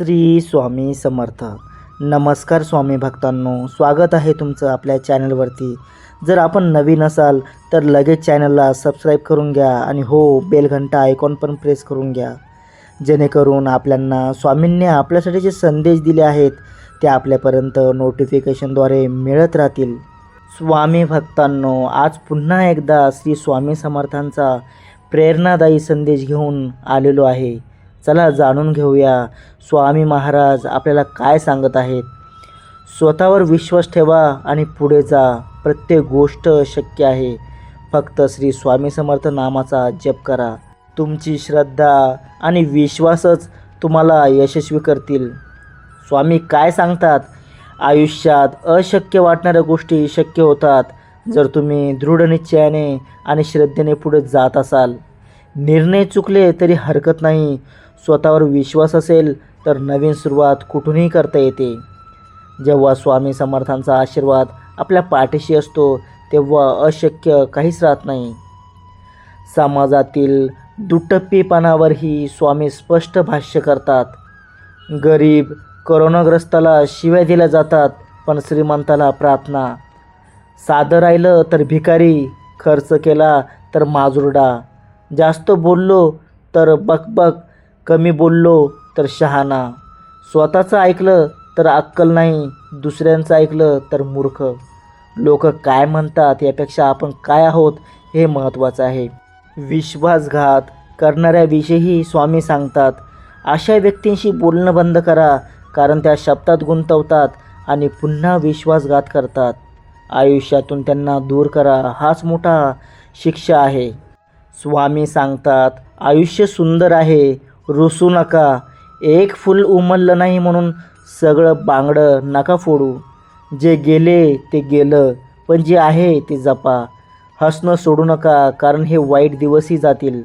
श्री स्वामी समर्थ. नमस्कार स्वामी भक्तांनो स्वागत आहे तुमचं आपल्या चॅनलवरती. जर आपण नवीन असाल तर लगेच चॅनलला सबस्क्राईब करून घ्या आणि हो बेलघंटा आयकॉन पण प्रेस करून घ्या. जेणेकरून आपल्यांना स्वामींनी आपल्यासाठी जे संदेश दिले आहेत ते आपल्यापर्यंत नोटिफिकेशनद्वारे मिळत राहतील. स्वामी भक्तांनो आज पुन्हा एकदा श्री स्वामी समर्थांचा प्रेरणादायी संदेश घेऊन आलेलो आहे. चला जाणून घेऊया. स्वामी महाराज आपल्याला काय सांगत आहेत? स्वतःवर विश्वास ठेवा आणि पुढे जा. प्रत्येक गोष्ट शक्य आहे. फक्त श्री स्वामी समर्थ नामाचा जप करा. तुमची श्रद्धा आणि विश्वासच तुम्हाला यशस्वी करतील. स्वामी काय सांगतात? आयुष्यात अशक्य वाटणाऱ्या गोष्टी शक्य होतात. जर तुम्ही दृढ निश्चयाने आणि श्रद्धेने पुढे जात असाल. निर्णय चुकले तरी हरकत नाही. स्वतःवर विश्वास असेल तर नवीन सुरुवात कुठूनही करता येते. जेव्हा स्वामी समर्थांचा आशीर्वाद आपल्या पाठीशी असतो तेव्हा अशक्य काहीच राहत नाही. समाजातील दुटप्पीपणावरही स्वामी स्पष्ट भाष्य करतात. गरीब करोनाग्रस्ताला शिव्या दिल्या जातात पण श्रीमंताला प्रार्थना. साधं राहिलं तर भिकारी खर्च केला तर माजुरडा. जास्त बोललो तर बकबक कमी बोललो तर शहाणा. स्वतःचं ऐकलं तर अक्कल नाही दुसऱ्यांचं ऐकलं तर मूर्ख. लोक काय म्हणतात यापेक्षा आपण काय आहोत हे महत्त्वाचं आहे. विश्वासघात करणाऱ्याविषयीही स्वामी सांगतात अशा व्यक्तींशी बोलणं बंद करा कारण त्या शब्दात गुंतवतात आणि पुन्हा विश्वासघात करतात. आयुष्यातून त्यांना दूर करा हाच मोठा शिक्षा आहे. स्वामी सांगतात आयुष्य सुंदर आहे रुसू नका. एक फुल उमललं नाही म्हणून सगळं बांगडं नका फोडू. जे गेले ते गेलं पण जे आहे ते जपा. हसणं सोडू नका कारण हे वाईट दिवसही जातील.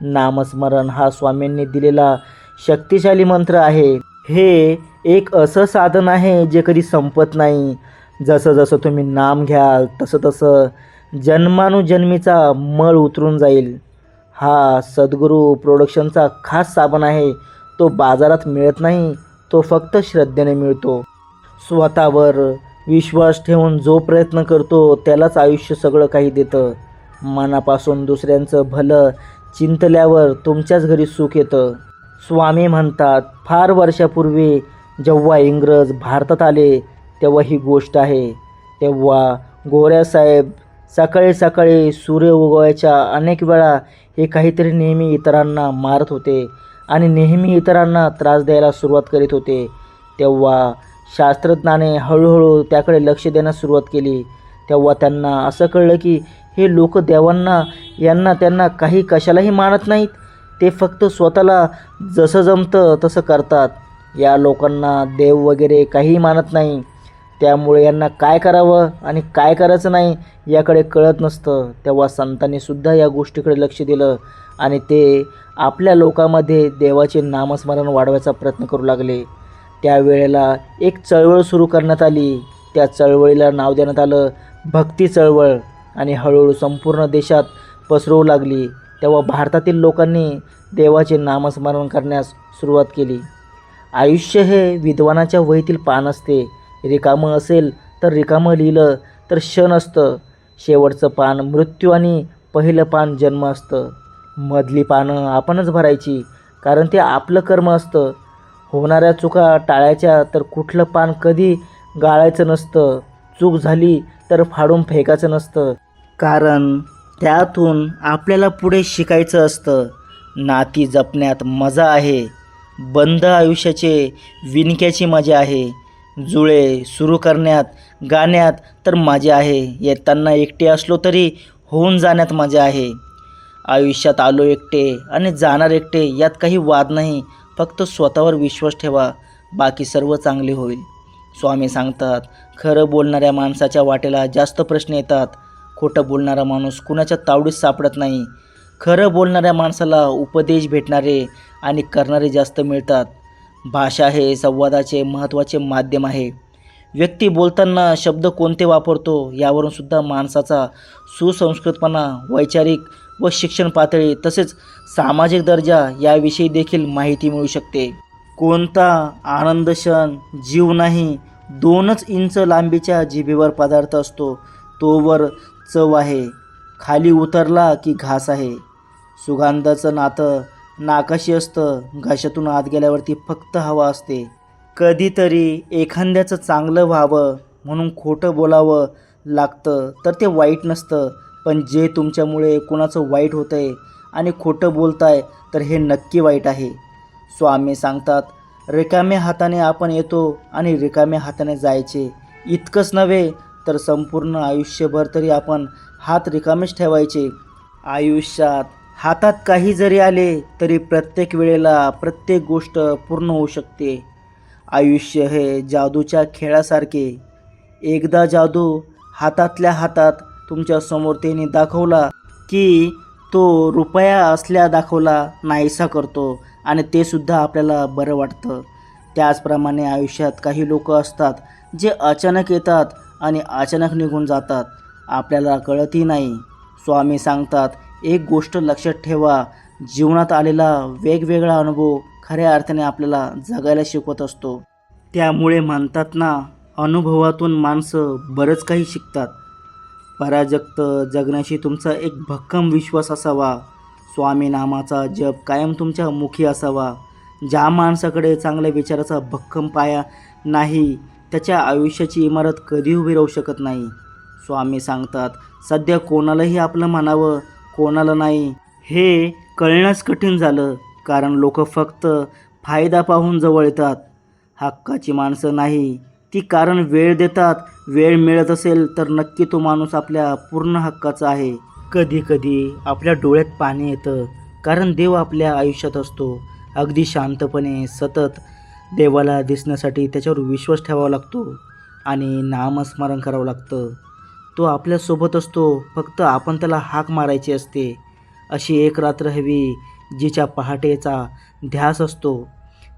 नामस्मरण हा स्वामींनी दिलेला शक्तिशाली मंत्र आहे. हे एक असं साधन आहे जे कधी संपत नाही. जसं जसं तुम्ही नाम घ्याल तसं तसं जन्मानुजन्मीचा मळ उतरून जाईल. हा सद्गुरू प्रोडक्शनचा खास साबण आहे. तो बाजारात मिळत नाही तो फक्त श्रद्धेने मिळतो. स्वतःवर विश्वास ठेवून जो प्रयत्न करतो त्यालाच आयुष्य सगळं काही देतं. मनापासून दुसऱ्यांचं भलं चिंतल्यावर तुमच्याच घरी सुख येतं. स्वामी म्हणतात फार वर्षापूर्वी जेव्हा इंग्रज भारतात आले तेव्हा ही गोष्ट आहे. तेव्हा गोऱ्यासाहेब सकाळी सकाळी सूर्य उगवायच्या अनेक वेळा हे काहीतरी नेहमी इतरांना मारत होते आणि नेहमी इतरांना त्रास द्यायला सुरुवात करीत होते. तेव्हा शास्त्रज्ञाने हळूहळू त्याकडे लक्ष देण्यास सुरुवात केली. तेव्हा त्यांना असं कळलं की हे लोक देवांना यांना त्यांना काही कशालाही मानत नाहीत. ते फक्त स्वतःला जसं जमतं तसं करतात. या लोकांना देव वगैरे काहीही मानत नाही. त्यामुळे यांना काय करावं आणि काय करायचं नाही याकडे कळत नसतं. तेव्हा संतांनी सुद्धा या गोष्टीकडे लक्ष दिलं आणि ते आपल्या लोकांमध्ये देवाचे नामस्मरण वाढवायचा प्रयत्न करू लागले. त्यावेळेला एक चळवळ सुरू करण्यात आली. त्या चळवळीला नाव देण्यात आलं भक्ती चळवळ आणि हळूहळू संपूर्ण देशात पसरवू लागली. तेव्हा भारतातील लोकांनी देवाचे नामस्मरण करण्यास सुरुवात केली. आयुष्य हे विद्वानाच्या वहीतील पान असते. रिकामं असेल तर रिकामं लिहिलं तर क्षण असतं. शेवटचं पान मृत्यू आणि पहिलं पान जन्म असतं. मधली पानं आपणच भरायची कारण ते आपलं कर्म असतं. होणाऱ्या चुका टाळायच्या तर कुठलं पान कधी गाळायचं नसतं. चूक झाली तर फाडून फेकायचं नसतं. कारण त्यातून आपल्याला पुढे शिकायचं असतं. नाती जपण्यात मजा आहे. बंद आयुष्याचे विणक्याची मजा आहे. जुळे सुरू करण्यात गाण्यात तर मजा आहे. येताना एकटे असलो तरी होऊन जाण्यात मजा आहे. आयुष्यात आलो एकटे आणि जाणार एकटे यात काही वाद नाही. फक्त स्वतःवर विश्वास ठेवा. बाकी सर्व चांगले होईल. स्वामी सांगतात खरं बोलणाऱ्या माणसाच्या वाटेला जास्त प्रश्न येतात. खोटं बोलणारा माणूस कुणाच्या तावडीत सापडत नाही. खरं बोलणाऱ्या माणसाला उपदेश भेटणारे आणि करणारे जास्त मिळतात. भाषा हे संवादाचे महत्त्वाचे माध्यम आहे. व्यक्ती बोलताना शब्द कोणते वापरतो यावरून सुद्धा माणसाचा सुसंस्कृतपणा वैचारिक व शिक्षण पातळी तसेच सामाजिक दर्जा याविषयी देखील माहिती मिळू शकते. कोणता आनंद क्षण जीव नाही दोनच इंच लांबीच्या जिभेवर पदार्थ असतो तोवर चव आहे. खाली उतरला की घास आहे. सुगंधाचं नातं नाकाशी असतं. घशातून आत गेल्यावरती फक्त हवा असते. कधीतरी एखाद्याचं चांगलं व्हावं म्हणून खोटं बोलावं लागतं तर ते वाईट नसतं. पण जे तुमच्यामुळे कुणाचं वाईट होतं आहे आणि खोटं बोलताय तर हे नक्की वाईट आहे. स्वामी सांगतात रिकाम्या हाताने आपण येतो आणि रिकाम्या हाताने जायचे. इतकंच नव्हे तर संपूर्ण आयुष्यभर तरी आपण हात रिकामेच ठेवायचे. आयुष्यात हातात काही जरी आले तरी प्रत्येक वेळेला प्रत्येक गोष्ट पूर्ण होऊ शकते. आयुष्य हे जादूच्या खेळासारखे. एकदा जादू हातातल्या हातात तुमच्यासमोर त्याने दाखवला की तो रुपया असल्या दाखवला नाहीसा करतो आणि ते सुद्धा आपल्याला बरं वाटतं. त्याचप्रमाणे आयुष्यात काही लोक असतात जे अचानक येतात आणि अचानक निघून जातात. आपल्याला कळतही नाही. स्वामी सांगतात एक गोष्ट लक्षात ठेवा जीवनात आलेला वेगवेगळा अनुभव खऱ्या अर्थाने आपल्याला जगायला शिकवत असतो. त्यामुळे म्हणतात ना अनुभवातून माणसं बरंच काही शिकतात. पराजक्त जगण्याशी तुमचा एक भक्कम विश्वास असावा. स्वामी नामाचा जप कायम तुमच्या मुखी असावा. ज्या माणसाकडे चांगल्या विचाराचा भक्कम पाया नाही त्याच्या आयुष्याची इमारत कधी उभी राहू शकत नाही. स्वामी सांगतात सध्या कोणालाही आपलं म्हणावं कोणाला नाही. हे कळणंच कठीण झालं कारण लोक फक्त फायदा पाहून जवळ येतात. हक्काची माणसं नाही. ती कारण वेळ देतात वेळ मिळत असेल तर नक्की तो माणूस आपल्या पूर्ण हक्काचा आहे. कधी कधी आपल्या डोळ्यात पाणी येतं कारण देव आपल्या आयुष्यात असतो. अगदी शांतपणे सतत देवाला दिसण्यासाठी त्याच्यावर विश्वास ठेवावा लागतो आणि नामस्मरण करावं लागतं. तो आपल्यासोबत असतो. फक्त आपण त्याला हाक मारायची असते. अशी एक रात्र हवी जिच्या पहाटेचा ध्यास असतो.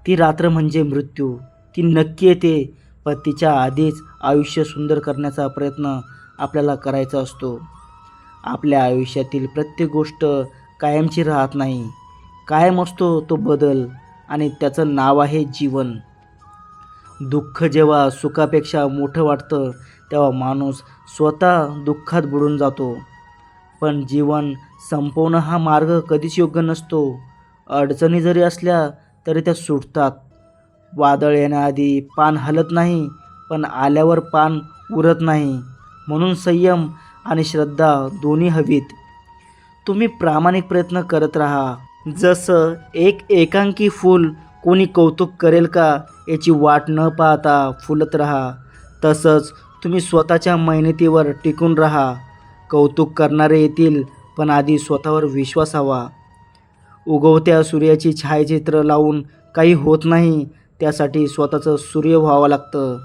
ती रात्र म्हणजे मृत्यू. ती नक्की येते पण तिच्या आधीच आयुष्य सुंदर करण्याचा प्रयत्न आपल्याला करायचा असतो. आपल्या आयुष्यातील प्रत्येक गोष्ट कायमची राहत नाही. कायम असतो तो बदल आणि त्याचं नाव आहे जीवन. दुःख जेव्हा सुखापेक्षा मोठं वाटतं तेव्हा माणूस स्वतः दुःखात बुडून जातो. पण जीवन संपवणं हा मार्ग कधीच योग्य नसतो. अडचणी जरी असल्या तरी त्या सुटतात. वादळ येण्याआधी पान हलत नाही पण आल्यावर पान उरत नाही. म्हणून संयम आणि श्रद्धा दोन्ही हवीत. तुम्ही प्रामाणिक प्रयत्न करत राहा. जसं एक एकांकी फूल कोणी कौतुक करेल का याची वाट न पाहता फुलत राहा. तसंच तुम्ही स्वतःच्या मेहनतीवर टिकून राहा. कौतुक करणारे येतील पण आधी स्वतःवर विश्वास हवा. उगवत्या सूर्याची छायाचित्र लावून काही होत नाही त्यासाठी स्वतःचं सूर्य व्हावं लागतं.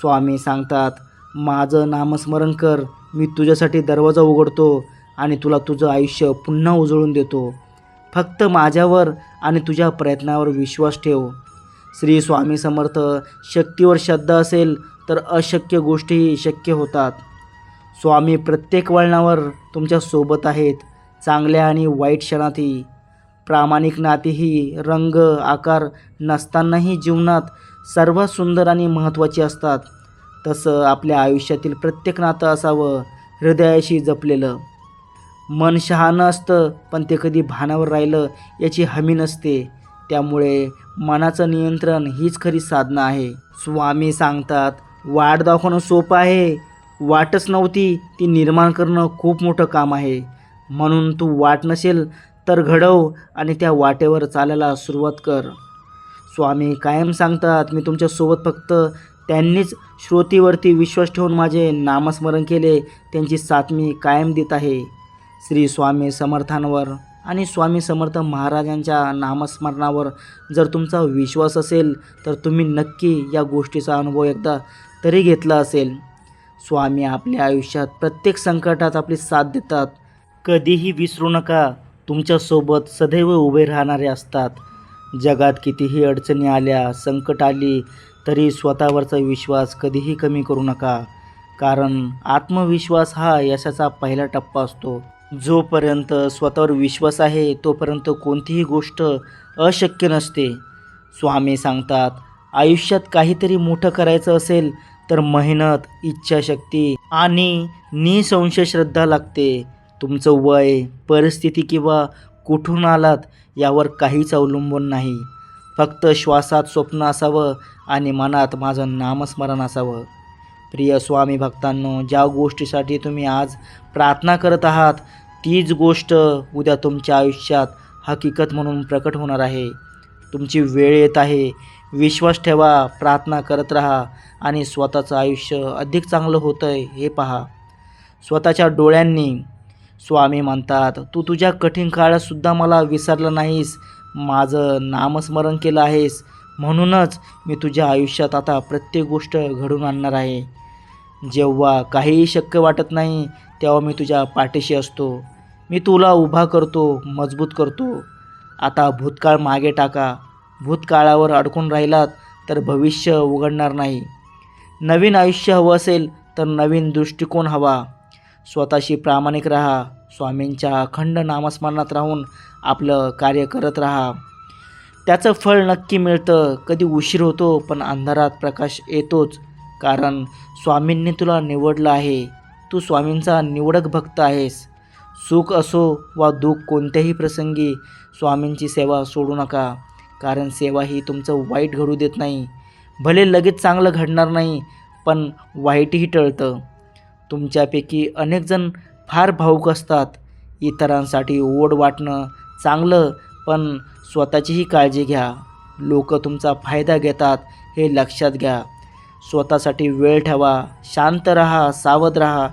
स्वामी सांगतात माझं नामस्मरण कर मी तुझ्यासाठी दरवाजा उघडतो आणि तुला तुझं आयुष्य पुन्हा उजळून देतो. फक्त माझ्यावर आणि तुझ्या प्रयत्नावर विश्वास ठेव. श्री स्वामी समर्थ शक्तीवर श्रद्धा असेल तर अशक्य गोष्टीही शक्य होतात. स्वामी प्रत्येक वळणावर तुमच्यासोबत आहेत चांगल्या आणि वाईट क्षणातही. प्रामाणिक नातीही रंग आकार नसतानाही जीवनात सर्वात सुंदर आणि महत्त्वाची असतात. तसं आपल्या आयुष्यातील प्रत्येक नातं असावं हृदयाशी जपलेलं. मन शहाणं असतं पण ते कधी भानावर राहिलं याची हमी नसते. त्यामुळे मनाचं नियंत्रण हीच खरी साधनं आहे. स्वामी सांगतात वाट दाखवणं सोपं आहे. वाटच नव्हती ती निर्माण करणं खूप मोठं काम आहे. म्हणून तू वाट नसेल तर घडव आणि त्या वाटेवर चालायला सुरुवात कर. स्वामी कायम सांगतात मी तुमच्यासोबत फक्त त्यांनीच श्रोतीवरती विश्वास ठेवून माझे नामस्मरण केले त्यांची साथ मी कायम देत आहे. श्री स्वामी समर्थांवर. आणि स्वामी समर्थ महाराजांच्या नामस्मरणावर जर तुमचा विश्वास असेल तर तुम्ही नक्की या गोष्टीचा अनुभव एकदा तरी घेतला असेल. स्वामी आपल्या आयुष्यात प्रत्येक संकटात आपली साथ देतात. कधीही विसरू नका तुमच्यासोबत सदैव उभे राहणारे असतात. जगात कितीही अडचणी आल्या संकट आली तरी स्वतःवरचा विश्वास कधीही कमी करू नका. कारण आत्मविश्वास हा यशाचा पहिला टप्पा असतो. जोपर्यंत स्वतःवर विश्वास आहे तोपर्यंत कोणतीही गोष्ट अशक्य नसते. स्वामी सांगतात आयुष्यात काहीतरी मोठं करायचं असेल तर मेहनत इच्छाशक्ती आणि निसंशय श्रद्धा लागते. तुमचं वय परिस्थिती किंवा कुठून आलात यावर काहीच अवलंबून नाही. फक्त श्वासात स्वप्न असावं आणि मनात माझं नामस्मरण असावं. प्रिय स्वामी भक्तांनो ज्या गोष्टीसाठी तुम्ही आज प्रार्थना करत आहात तीच गोष्ट उद्या तुमच्या आयुष्यात हकीकत म्हणून प्रकट होणार आहे. तुमची वेळ येत आहे. विश्वास ठेवा प्रार्थना करत राहा आणि स्वतःचं आयुष्य अधिक चांगलं होतं आहे हे पहा. स्वतःच्या डोळ्यांनी स्वामी म्हणतात तू तुझ्या कठीण काळातसुद्धा मला विसरलं नाहीस. माझं नामस्मरण केलं आहेस. म्हणूनच मी तुझ्या आयुष्यात आता प्रत्येक गोष्ट घडून आणणार आहे. जेव्हा काहीही शक्य वाटत नाही तेव्हा मी तुझ्या पाठीशी असतो. मी तुला उभा करतो मजबूत करतो. आता भूतकाळ मागे टाका. भूतकाळावर अडकून राहिलात तर भविष्य उघडणार नाही. नवीन आयुष्य हवं असेल तर नवीन दृष्टिकोन हवा. स्वतःशी प्रामाणिक राहा. स्वामींच्या अखंड नामस्मरणात राहून आपलं कार्य करत राहा. त्याचं फळ नक्की मिळतं. कधी उशीर होतो पण अंधारात प्रकाश येतोच. कारण स्वामींनी तुला निवडलं आहे. तू स्वामींचा निवडक भक्त आहेस. सुख असो वा दुःख कोणत्याही प्रसंगी स्वामींची सेवा सोडू नका. कारण सेवा ही तुमचं वाईट घडू देत नाही. भले लगेच चांगलं घडणार नाही पण वाईटही टळतं. तुमच्यापैकी अनेकजण फार भाऊक असतात. इतरांसाठी ओढ वाटणं चांगलं पण स्वतःचीही काळजी घ्या. लोक तुमचा फायदा घेतात हे लक्षात घ्या. स्वतःसाठी वेळ ठेवा शांत राहा सावध राहा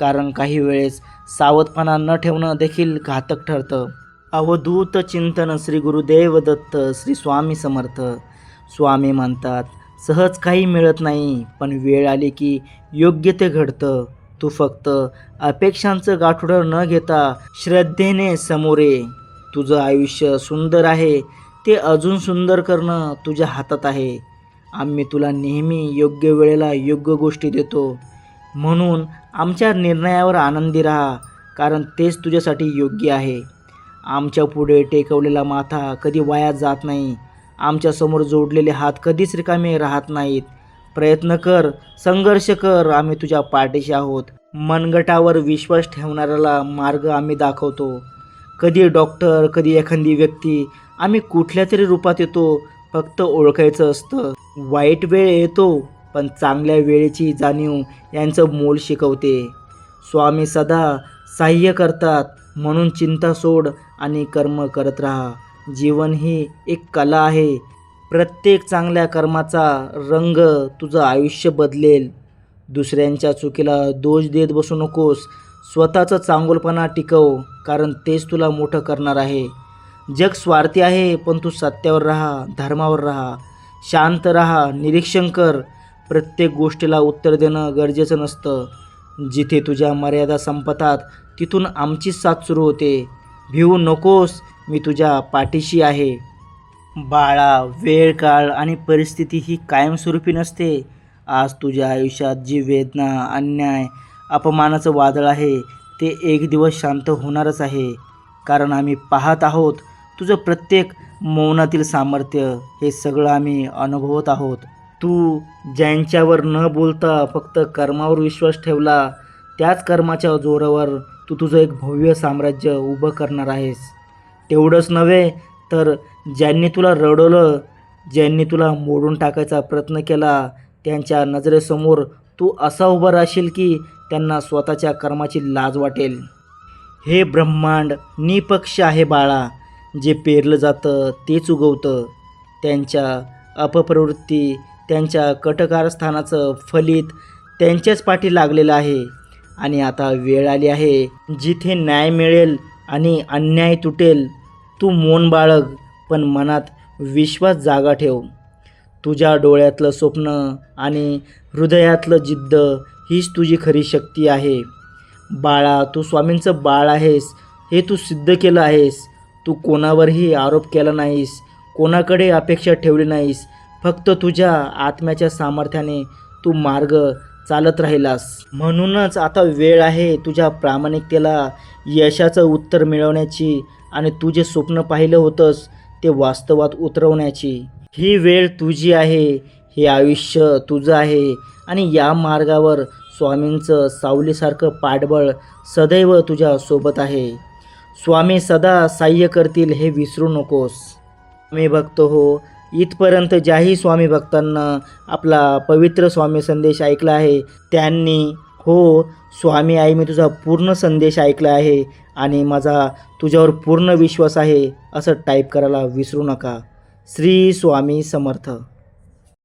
कारण काही वेळेस सावधपणा न ठेवणं देखील घातक ठरतं. अवधूत चिंतन श्री गुरुदेव दत्त श्री स्वामी समर्थ. स्वामी म्हणतात सहज काही मिळत नाही पण वेळ आली की योग्य ते घडतं. तू फक्त अपेक्षांचं गाठोडं न घेता श्रद्धेने समोरे तुझं आयुष्य सुंदर आहे ते अजून सुंदर करणं तुझ्या हातात आहे. आम्ही तुला नेहमी योग्य वेळेला योग्य गोष्टी देतो. म्हणून आमच्या निर्णयावर आनंदी राहा कारण तेच तुझ्यासाठी योग्य आहे. आमच्या पुढे टेकवलेला माथा कधी वाया जात नाही. आमच्यासमोर जोडलेले हात कधीच रिकामे राहत नाहीत. प्रयत्न कर संघर्ष कर आम्ही तुझ्या पाठीशी आहोत. मनगटावर विश्वास ठेवणाऱ्याला मार्ग आम्ही दाखवतो. कधी डॉक्टर कधी एखादी व्यक्ती आम्ही कुठल्या तरी रूपात येतो फक्त ओळखायचं असतं. वाईट वेळ येतो पण चांगल्या वेळेची जाणीव यांचं मोल शिकवते. स्वामी सदा सहाय्य करतात म्हणून चिंता सोड आणि कर्म करत राहा. जीवन ही एक कला आहे. प्रत्येक चांगल्या कर्माचा रंग तुझं आयुष्य बदलेल. दुसऱ्यांच्या चुकीला दोष देत बसू नकोस. स्वतःचं चांगुलपणा टिकव कारण तेच तुला मोठं करणार आहे. जग स्वार्थी आहे पण तू सत्यावर राहा धर्मावर राहा. शांत राहा निरीक्षण कर. प्रत्येक गोष्टीला उत्तर देणं गरजेचं नसतं. जिथे तुझ्या मर्यादा संपतात तिथून आमचीच साथ सुरू होते. भिवू नकोस मी तुझ्या पाठीशी आहे. बाळा वेळ काळ आणि परिस्थिती ही कायमस्वरूपी नसते. आज तुझ्या आयुष्यात जी वेदना अन्याय अपमानाचं वादळ आहे ते एक दिवस शांत होणारच आहे. कारण आम्ही पाहत आहोत तुझं प्रत्येक मौनातील सामर्थ्य हे सगळं आम्ही अनुभवत आहोत. तू ज्यांच्यावर न बोलता फक्त कर्मावर विश्वास ठेवला त्याच कर्माच्या जोरावर तू तुझं एक भव्य साम्राज्य उभं करणार आहेस. तेवढंच नव्हे तर ज्यांनी तुला रडवलं ज्यांनी तुला मोडून टाकायचा प्रयत्न केला त्यांच्या नजरेसमोर तू असा उभा राहशील की त्यांना स्वतःच्या कर्माची लाज वाटेल. हे ब्रह्मांड निपक्ष आहे बाळा. जे पेरलं जातं तेच उगवतं. त्यांच्या अपप्रवृत्ती त्यांच्या कटकारस्थानाचं फलित त्यांच्याच पाठी लागलेलं आहे. आणि आता वेळ आली आहे जिथे न्याय मिळेल आणि अन्याय तुटेल तू मौन बाळग पण मनात विश्वास जागा ठेव. तुझ्या डोळ्यातलं स्वप्न आणि हृदयातलं जिद्द हीच तुझी खरी शक्ती आहे. बाळा तू स्वामींचं बाळ आहेस हे तू सिद्ध केलं आहेस. तू कोणावरही आरोप केला नाहीस कोणाकडे अपेक्षा ठेवली नाहीस फक्त तुझ्या आत्म्याच्या सामर्थ्याने तू मार्ग चालत राहिलास. म्हणूनच आता वेळ आहे तुझ्या प्रामाणिकतेला यशाचं उत्तर मिळवण्याची आणि तू जे स्वप्न पाहिलं होतंस ते वास्तवात उतरवण्याची. ही वेळ तुझी आहे हे आयुष्य तुझं आहे आणि या मार्गावर स्वामींचं सावलीसारखं पाठबळ सदैव तुझ्या सोबत आहे. स्वामी सदा साह्य करतील हे विसरू नकोस. स्वामी भक्त हो इथपर्यंत ज्याही स्वामी भक्तांना आपला पवित्र स्वामी संदेश ऐकला आहे त्यांनी हो स्वामी आई मी तुझा पूर्ण संदेश ऐकला आहे आणि माझा तुझ्यावर पूर्ण विश्वास आहे असं टाईप करायला विसरू नका. श्री स्वामी समर्थ.